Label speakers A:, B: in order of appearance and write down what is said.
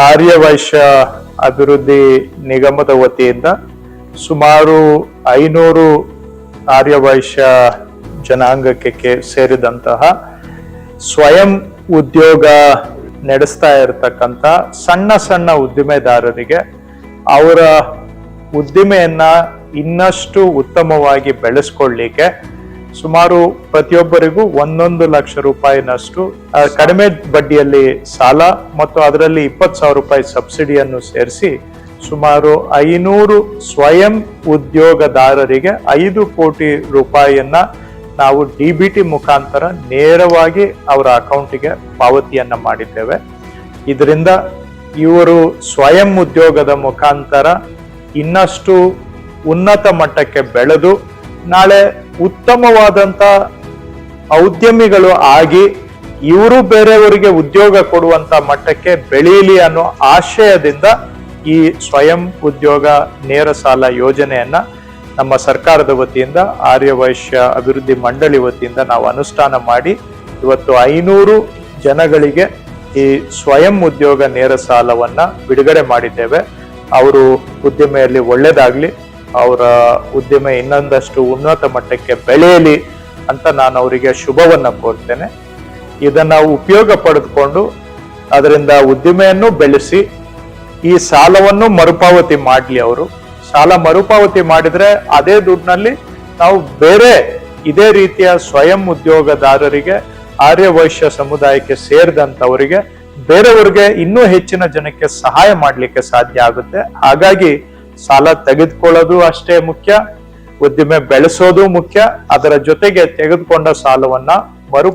A: ಆರ್ಯವೈಶ್ಯ ಅಭಿವೃದ್ಧಿ ನಿಗಮದ ವತಿಯಿಂದ ಸುಮಾರು ಐನೂರು ಆರ್ಯವೈಶ್ಯ ಜನಾಂಗಕ್ಕೆ ಕೆ- ಸೇರಿದಂತಹ ಸ್ವಯಂ ಉದ್ಯೋಗ ನಡೆಸ್ತಾ ಇರತಕ್ಕಂಥ ಸಣ್ಣ ಸಣ್ಣ ಉದ್ದಿಮೆದಾರರಿಗೆ ಅವರ ಉದ್ದಿಮೆಯನ್ನ ಇನ್ನಷ್ಟು ಉತ್ತಮವಾಗಿ ಬೆಳೆಸ್ಕೊಳ್ಳಿಕ್ಕೆ ಸುಮಾರು ಪ್ರತಿಯೊಬ್ಬರಿಗೂ ಒಂದೊಂದು ಲಕ್ಷ ರೂಪಾಯಿನಷ್ಟು ಕಡಿಮೆ ಬಡ್ಡಿಯಲ್ಲಿ ಸಾಲ ಮತ್ತು ಅದರಲ್ಲಿ ಇಪ್ಪತ್ತು ಸಾವಿರ ರೂಪಾಯಿ ಸಬ್ಸಿಡಿಯನ್ನು ಸೇರಿಸಿ ಸುಮಾರು ಐನೂರು ಸ್ವಯಂ ಉದ್ಯೋಗದಾರರಿಗೆ ಐದು ಕೋಟಿ ರೂಪಾಯಿಯನ್ನ ನಾವು ಡಿ ಬಿ ಟಿ ಮುಖಾಂತರ ನೇರವಾಗಿ ಅವರ ಅಕೌಂಟಿಗೆ ಪಾವತಿಯನ್ನ ಮಾಡಿದ್ದೇವೆ. ಇದರಿಂದ ಇವರು ಸ್ವಯಂ ಉದ್ಯೋಗದ ಮುಖಾಂತರ ಇನ್ನಷ್ಟು ಉನ್ನತ ಮಟ್ಟಕ್ಕೆ ಬೆಳೆದು ನಾಳೆ ಉತ್ತಮವಾದಂತ ಉದ್ಯಮಿಗಳು ಆಗಿ ಇವರು ಬೇರೆಯವರಿಗೆ ಉದ್ಯೋಗ ಕೊಡುವಂತ ಮಟ್ಟಕ್ಕೆ ಬೆಳೀಲಿ ಅನ್ನೋ ಆಶಯದಿಂದ ಈ ಸ್ವಯಂ ಉದ್ಯೋಗ ನೇರ ಸಾಲ ಯೋಜನೆಯನ್ನ ನಮ್ಮ ಸರ್ಕಾರದ ವತಿಯಿಂದ, ಆರ್ಯವೈಶ್ಯ ಅಭಿವೃದ್ಧಿ ಮಂಡಳಿ ವತಿಯಿಂದ ನಾವು ಅನುಷ್ಠಾನ ಮಾಡಿ ಇವತ್ತು ಐನೂರು ಜನಗಳಿಗೆ ಈ ಸ್ವಯಂ ಉದ್ಯೋಗ ನೇರ ಸಾಲವನ್ನ ಬಿಡುಗಡೆ ಮಾಡಿದ್ದೇವೆ. ಅವರು ಉದ್ದಿಮೆಯಲ್ಲಿ ಒಳ್ಳೇದಾಗ್ಲಿ ಅವರ ಉದ್ಯಮ ಇನ್ನೊಂದಷ್ಟು ಉನ್ನತ ಮಟ್ಟಕ್ಕೆ ಬೆಳೆಯಲಿ ಅಂತ ನಾನು ಅವರಿಗೆ ಶುಭವನ್ನ ಕೋರ್ತೇನೆ. ಇದನ್ನ ಉಪಯೋಗ ಪಡೆದುಕೊಂಡು ಅದರಿಂದ ಉದ್ದಿಮೆಯನ್ನು ಬೆಳೆಸಿ, ಈ ಸಾಲವನ್ನು ಮರುಪಾವತಿ ಮಾಡಲಿ ಅವರು. ಸಾಲ ಮರುಪಾವತಿ ಮಾಡಿದ್ರೆ ಅದೇ ದುಡ್ಡಿನಲ್ಲಿ ನಾವು ಬೇರೆ ಇದೇ ರೀತಿಯ ಸ್ವಯಂ ಉದ್ಯೋಗದಾರರಿಗೆ, ಆರ್ಯವೈಶ್ಯ ಸಮುದಾಯಕ್ಕೆ ಸೇರಿದಂಥವರಿಗೆ ಬೇರೆಯವರಿಗೆ ಇನ್ನೂ ಹೆಚ್ಚಿನ ಜನಕ್ಕೆ ಸಹಾಯ ಮಾಡಲಿಕ್ಕೆ ಸಾಧ್ಯ ಆಗುತ್ತೆ. ಹಾಗಾಗಿ ಸಾಲ ತೆಗೆದುಕೊಳ್ಳೋದು ಅಷ್ಟೇ ಮುಖ್ಯ ಉದ್ದಿಮೆ ಬೆಳೆಸೋದು ಮುಖ್ಯ ಅದರ ಜೊತೆಗೆ ತೆಗೆದುಕೊಂಡ ಸಾಲವನ್ನ ಮರು